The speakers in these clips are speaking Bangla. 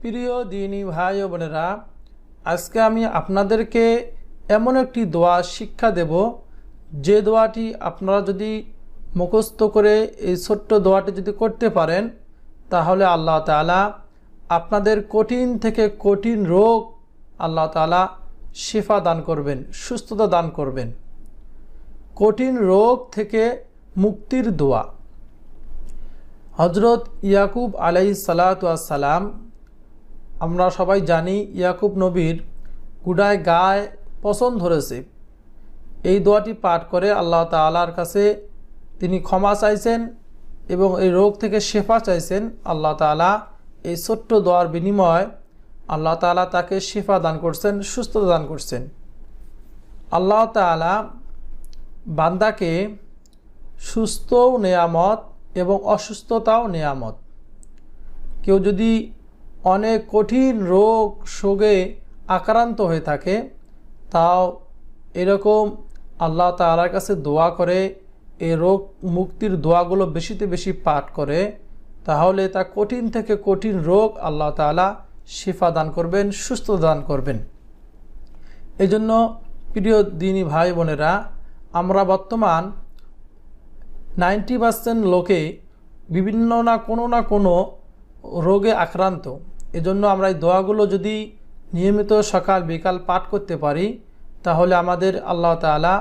প্রিয় দিনী ভাই ও বোনেরা, আজকে আমি আপনাদেরকে এমন একটি দোয়া শিক্ষা দেব। যে দোয়াটি আপনারা যদি মুখস্থ করে এই ছোট্ট দোয়াটি যদি করতে পারেন, তাহলে আল্লাহ তাআলা আপনাদের কঠিন থেকে কঠিন রোগ আল্লাহ তাআলা শিফা দান করবেন, সুস্থতা দান করবেন। কঠিন রোগ থেকে মুক্তির দোয়া। হজরত ইয়াকুব আলাই সালাম আমরা সবাই জানি ইয়াকুব নবীর গুডায় গায়ে পছন্দ ধরেছে। এই দোয়াটি পাঠ করে আল্লাহ তালার কাছে তিনি ক্ষমা চাইছেন এবং এই রোগ থেকে শেফা চাইছেন। আল্লাহ তালা এই ছোট্ট দোয়ার বিনিময় আল্লাহ তালা তাকে শেফা দান করছেন সুস্থতা দান করছেন। আল্লাহ তালা বান্দাকে সুস্থও নেয়ামত এবং অসুস্থতাও নেয়ামত। কেউ যদি অনেক কঠিন রোগ শোগে আক্রান্ত হয়ে থাকে, তাও এরকম আল্লাহ তালার কাছে দোয়া করে, এই রোগ মুক্তির দোয়াগুলো বেশিতে বেশি পাঠ করে, তাহলে তা কঠিন থেকে কঠিন রোগ আল্লাহ তালা শিফা দান করবেন, সুস্থ দান করবেন। এই জন্য প্রিয় দিনী ভাই বোনেরা, আমরা বর্তমান নাইনটি পার্সেন্ট লোকে বিভিন্ন না কোনো না কোনো রোগে আক্রান্ত। এজন্য আমরা এই দোয়াগুলো যদি নিয়মিত সকাল, বিকাল পাঠ করতে পারি, তাহলে আমাদের আল্লাহ তালা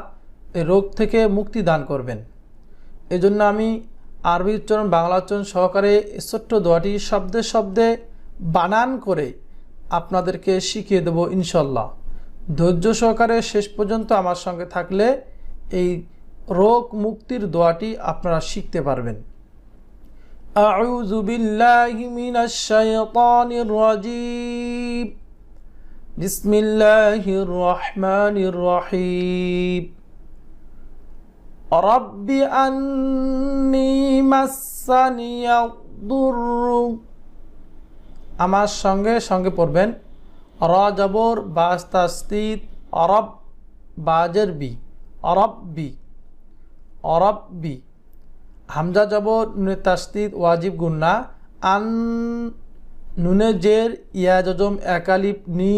এই রোগ থেকে মুক্তি দান করবেন। এজন্য আমি আরবি উচ্চারণ, বাংলা উচ্চারণ সহকারে ছোট্ট দোয়াটি শব্দে শব্দে বানান করে আপনাদেরকে শিখিয়ে দেব ইনশাল্লাহ ধৈর্য সহকারে শেষ পর্যন্ত আমার সঙ্গে থাকলে এই রোগ মুক্তির দোয়াটি আপনারা শিখতে পারবেন। أعوذ بالله من الشيطان الرجيم بسم الله الرحمن الرحيم رب أني مسني الضر আমার সঙ্গে সঙ্গে পড়বেন র জবর বাস্তাস্তিত অরব বাজের বি অরব বি অরব বি হামজা জবর নুনে তাস্তিদ ওয়াজিব গুন্না আন নুনে জের ইয়া জজম একালিপ নি,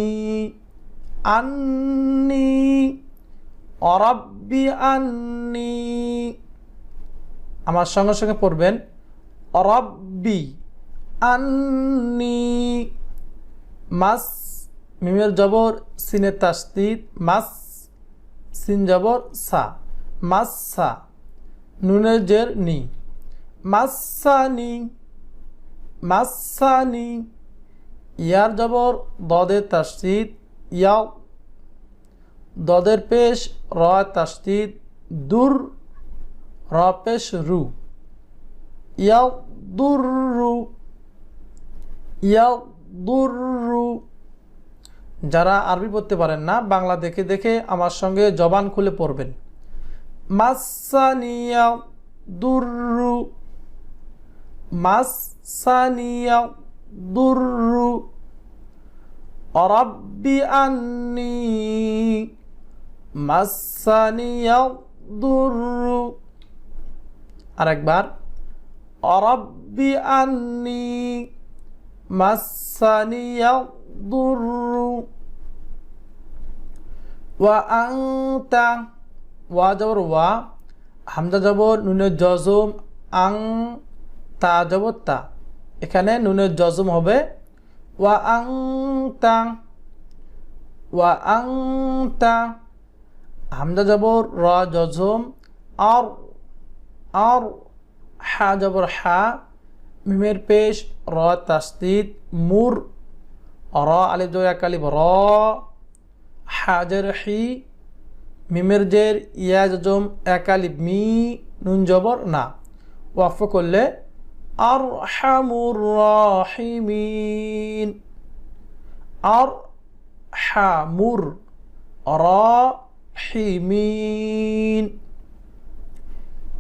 আন্নি অরব্বি আন্নি। আমার সঙ্গে সঙ্গে পড়বেন, অরব্বি আন্নি। মাস মিমের জবর সিনে তাস্তিদ মাস সিন জবর সা, মাস সা। নুনের জের নি। মাসানি মাসানি, ইয়ার জবর, দদের তাসিদ ইয়াও। দদের পেশ র তাসিদ দুর, র পেশ, রু। ইয়াও, দুরু ইয়াও, দুরু যারা আরবি পড়তে পারেন না, বাংলা দেখে দেখে আমার সঙ্গে জবান খুলে পড়বেন। মাসানিয়া দুরু মাসানিয়া দুরু রব্বি আন্নি মাসানিয়া দুরু। আরেকবার রব্বি আন্নি মাসানিয়া দুরু। ওয়া জবর ওয়া হামজা জবর নুনের জজম আং তা জবর তা এখানে নুনের জজম হবে ওয়া আং তা ওয়া আং তা হামজা জবর র জজম আর আর হা জবর হা মিমের পেশ র তাস্তিদ মুর র আলিফ জয়া কালিব র হাজের হি মিমের জের ইয়া জজম একালিব মি নুন জবর না ওয়াফ করলে আর হামুর রাহিমিন আর হামুর রাহিমিন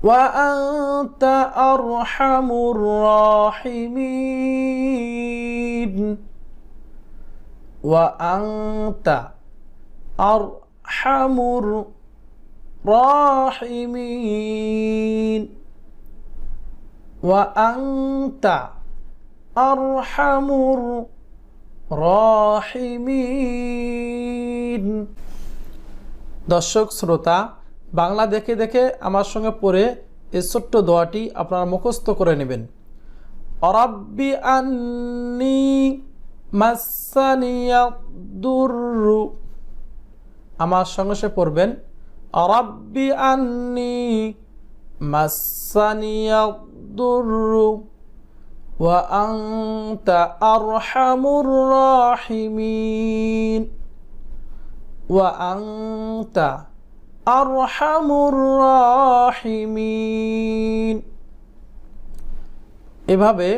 وأنت أرحم الراحمين وأنت أرحم আরহামুর রাহিমিন ওয়া আনতা আরহামুর রাহিমিন দর্শক, শ্রোতা, বাংলা দেখে দেখে আমার সঙ্গে পড়ে এই ছোট্ট দোয়াটি আপনারা মুখস্থ করে নেবেন। অরাব্বি আন্নি মাসানিয়া দুর্রু আমার সঙ্গে সে পড়বেন অরাব্বি আন্নি মাসানিয়াদুরু ওয়া ওয়া আংতা এভাবে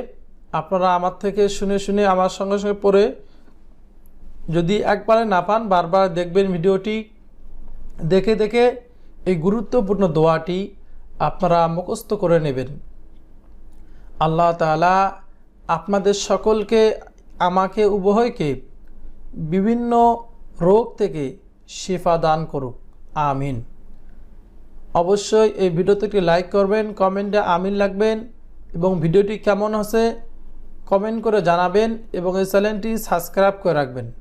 আপনারা আমার থেকে শুনে শুনে আমার সঙ্গে সঙ্গে পড়ে যদি একবারে না পান, বারবার দেখবেন ভিডিওটি। দেখে দেখে এই গুরুত্বপূর্ণ দোয়াটি আপনারা মুখস্থ করে নেবেন। আল্লাহ তালা আপনাদের সকলকে, আমাকে, উভয়কে বিভিন্ন রোগ থেকে শিফা দান করুক। আমিন। অবশ্যই এই ভিডিওতে একটি লাইক করবেন, কমেন্টে আমিন লাগবেন এবং ভিডিওটি কেমন হচ্ছে কমেন্ট করে জানাবেন এবং এই চ্যানেলটি সাবস্ক্রাইব করে রাখবেন।